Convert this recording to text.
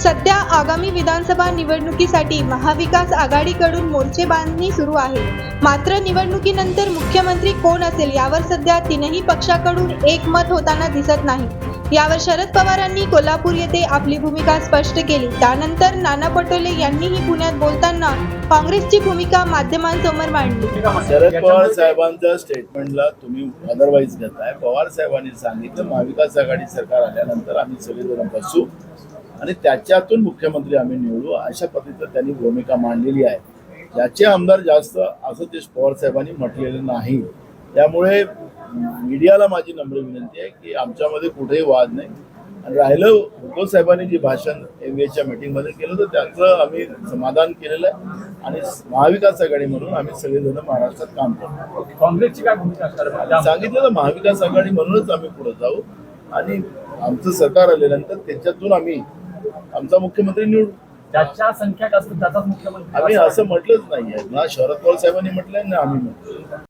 सध्या आगामी विधानसभा निवडणुकीसाठी महाविकास आघाडीकडून मोर्चे बांधणी सुरू आहे. मात्र निवडणुकीनंतर मुख्यमंत्री कोण असेल यावर सध्या तीनही पक्षाकडून एकमत होताना दिसत नाही. यावर शरद पवारांनी कोल्हापूर येथे आपली भूमिका स्पष्ट केली. त्यानंतर नाना पटोले यांनीही पुण्यात बोलताना काँग्रेसची भूमिका माध्यमांसमोर मांडली. शरद पवार साहेबांच्या स्टेटमेंटला तुम्ही अदरवाईज घेताय. पवार साहेबांनी सांगितलं महाविकास आघाडी सरकार आल्यानंतर आम्ही सगळेजण बसू. आणि त्याच्यातून मुख्यमंत्री आम्ही निवडू अशा पद्धतीनं त्यांनी भूमिका मांडलेली आहे. ज्याचे आमदार जास्त असं ते पवार साहेबांनी म्हटलेलं नाही. त्यामुळे मीडियाला माझी नम्र विनंती आहे की आमच्यामध्ये कुठेही वाद नाही. आणि राहिलं उद्धव साहेबांनी जे भाषण एम एच्या मीटिंगमध्ये केलं तर त्याचं आम्ही समाधान केलेलं आहे. आणि महाविकास आघाडी म्हणून आम्ही सगळेजण महाराष्ट्रात काम करतो. काँग्रेसची काय भूमिका असणार सांगितलं ना महाविकास आघाडी म्हणूनच आम्ही पुढे जाऊ. आणि आमचं सरकार आल्यानंतर त्याच्यातून आम्ही आमचा मुख्यमंत्री निवडू ज्याच्या संख्या जास्त त्याचाच मुख्यमंत्री. आम्ही असं म्हटलंच नाहीये. ना शरद पवार साहेबांनी म्हटलंय ना आम्ही म्हटलं